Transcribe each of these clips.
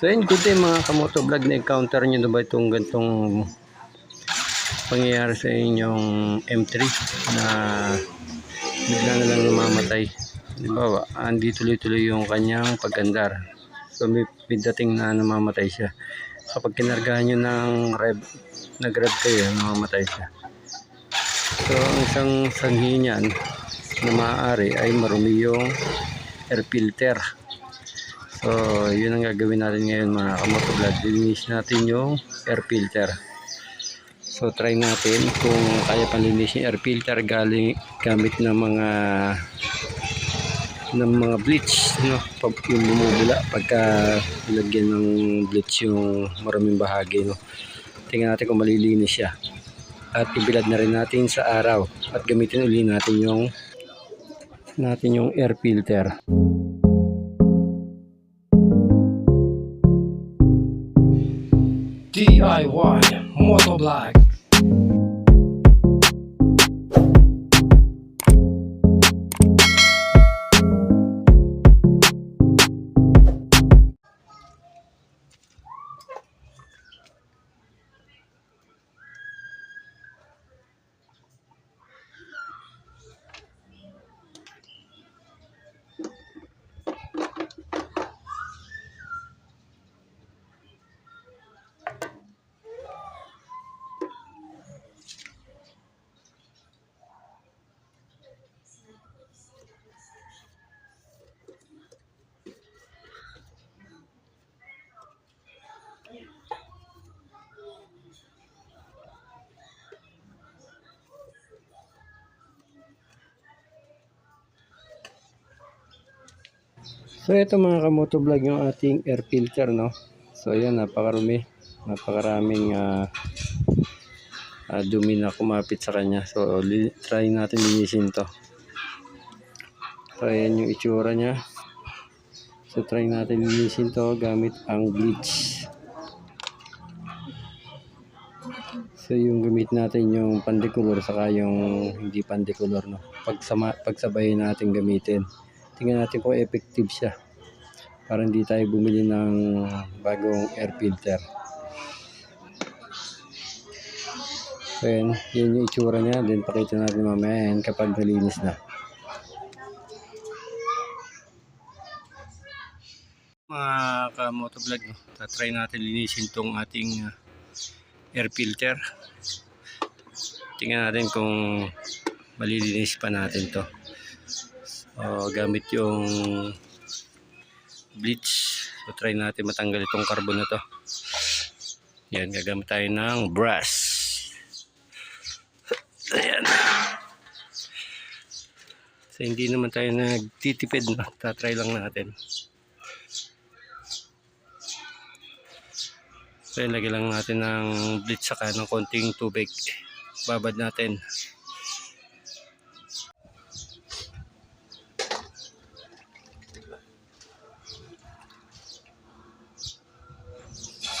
So yun, good mga kamoto vlog na encounter nyo na ba itong gantong pangyayari sa inyong M3 na bigla na lang namamatay. Di ba, hindi tuloy-tuloy yung kanyang pagandar. So may, may dating na namamatay siya. Kapag kinargahan nyo ng rev, nag-rev kayo, namamatay siya. So ang isang sanhi niyan na maaari ay marumi yung air filter. So, yun ang gagawin natin ngayon mga kamotoblad. Lilinis natin yung air filter. So, try natin kung kaya panlinis yung air filter galing gamit ng mga ng mga bleach no? Pag yung bumubula pagka ilagyan ng bleach yung maraming bahagi no? Tingnan natin kung malilinis siya. At ibilad na rin natin sa araw. At gamitin uli natin yung natin yung air filter DIY Moto Black. So ito mga kamoto vlog yung ating air filter no. So ayan napakarumi. Napakaraming ah, ah, dumi na kumapit sa kanya. So try natin linisin to. So ayan yung itsura niya. So try natin linisin to gamit ang bleach. So yung gamit natin yung pandicolor saka yung hindi pandicolor no. Pagsama pagsabayin natin gamitin. Tingnan natin kung effective siya. Para hindi tayo bumili ng bagong air filter. So yan, yun yung itsura niya. Then pakita natin mamaya yan kapag nalinis na. Mga ka-motovlog, no? try natin linisin tong ating uh, air filter. Tingnan natin kung malilinis pa natin to. So, gamit yung bleach. So, try natin matanggal itong carbon na to. Yan, gagamit tayo ng brush. Ayan. So, hindi naman tayo nagtitipid. No? Tatry lang natin. So, lagyan lang natin ng bleach saka ng konting tubig. Babad natin.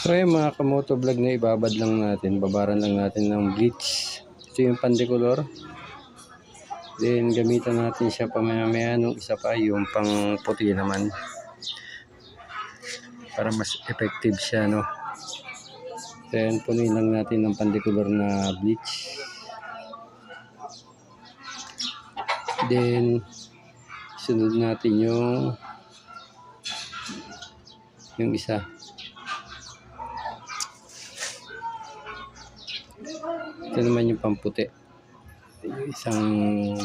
So yung mga kamoto vlog na ibabad lang natin, babaran lang natin ng bleach. Ito yung pandecolor. Then gamitan natin siya pamaya-maya nung isa pa yung pang puti naman. Para mas effective siya no. Then punuin lang natin ng pandecolor na bleach. Then sunod natin yung yung isa. Ito naman yung pamputi. Yung isang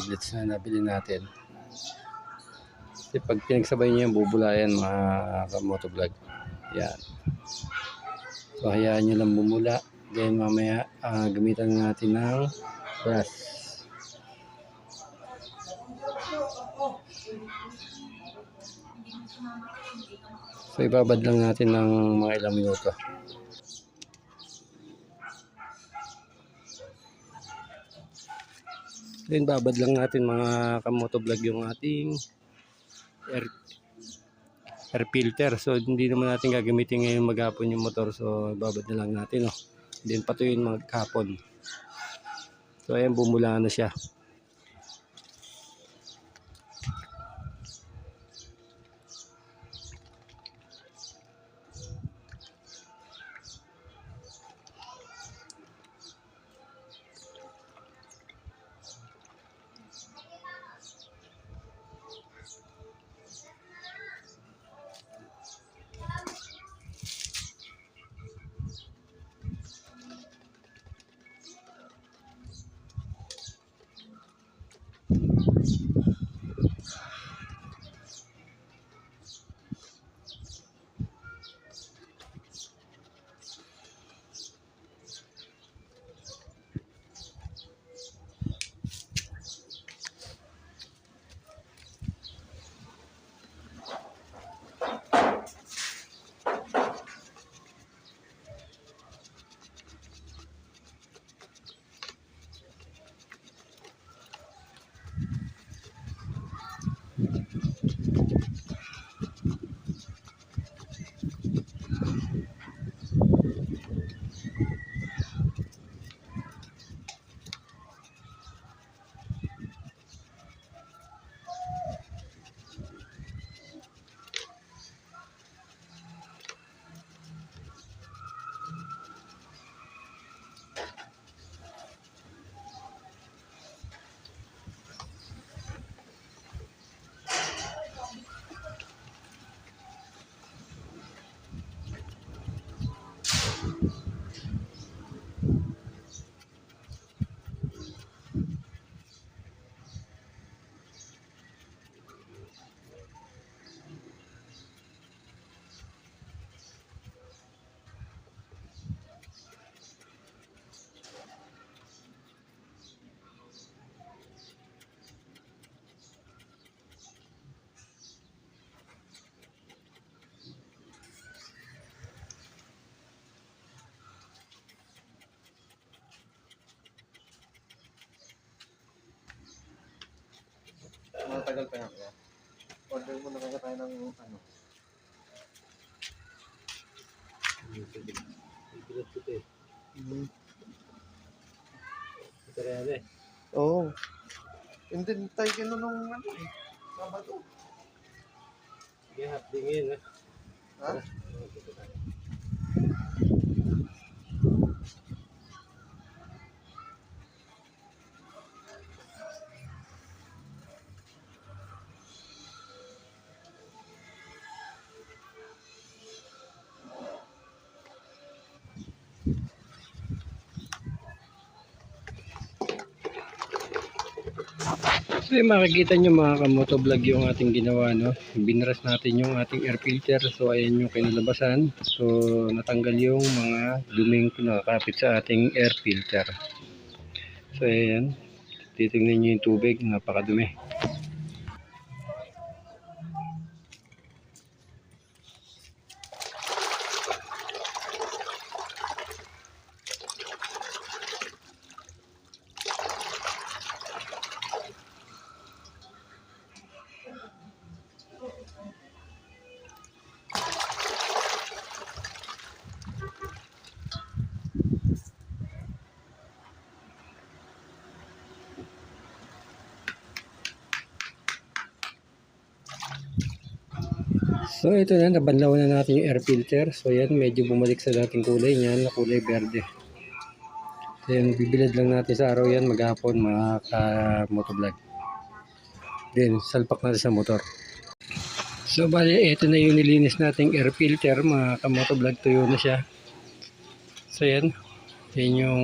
blitz na nabili natin. Kasi pag pinagsabay niyo yan, bubula yan mga kamotovlog. Yan. So hayaan nyo lang bumula. Then mamaya ah, gamitan na natin ng brush. So ibabad lang natin ng mga ilang minuto. Then babad lang natin mga kamoto vlog yung ating air, air filter. So hindi naman natin gagamitin ngayon maghapon yung motor. So babad na lang natin. Oh. Then patuyuin maghapon. So ayan bumula na siya. Matagal pa na. Order mo na kaya tayo ng ano. Bilat ko eh. Mm. Ito rin eh. Oo. Hindi tayo ano eh. Sabado. Sige, hapdingin eh. Ha? So yung makikita nyo mga kamotovlog yung ating ginawa no. Binras natin yung ating air filter. So ayan yung kinalabasan. So natanggal yung mga duming nakakapit sa ating air filter. So ayan. Titingnan nyo yung tubig. Napakadumi. So ito na, nabanlaw na natin yung air filter. So yan, medyo bumalik sa dating kulay niyan, na kulay berde. So yan, bibilad lang natin sa araw yan, maghapon, mga ka-motovlog. Then, salpak natin sa motor. So bali, ito na yung nilinis nating air filter, mga ka-motovlog, tuyo na siya. So yan, yan yung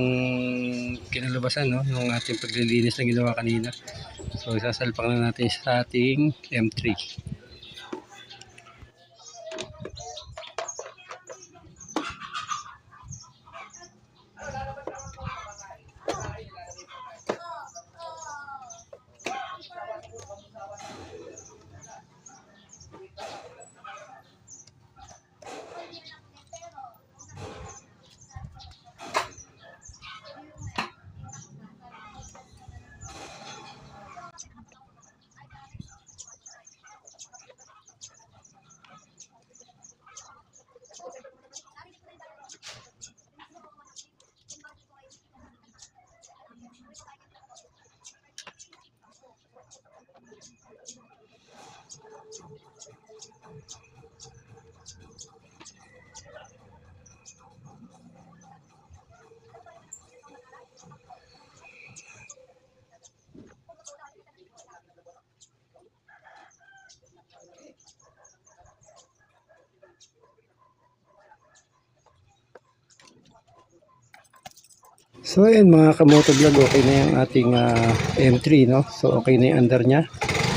kinalabasan, no, yung ating paglilinis na ginawa kanina. So sasalpak na natin sa ating M3. So ayun mga kamoto vlog, okay na yung ating ah, M3 no. So okay na yung under niya.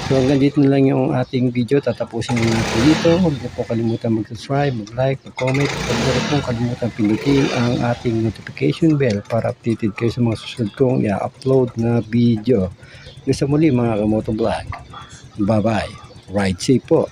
So hanggang dito na lang yung ating video. Tatapusin na natin dito. Huwag niyo po kalimutan mag-subscribe, mag-like, mag-comment. Huwag niyo po kalimutan pindutin ang ating notification bell para updated kayo sa mga susunod kong i-upload na video. Hanggang sa muli mga kamoto vlog. Bye bye. Ride safe po.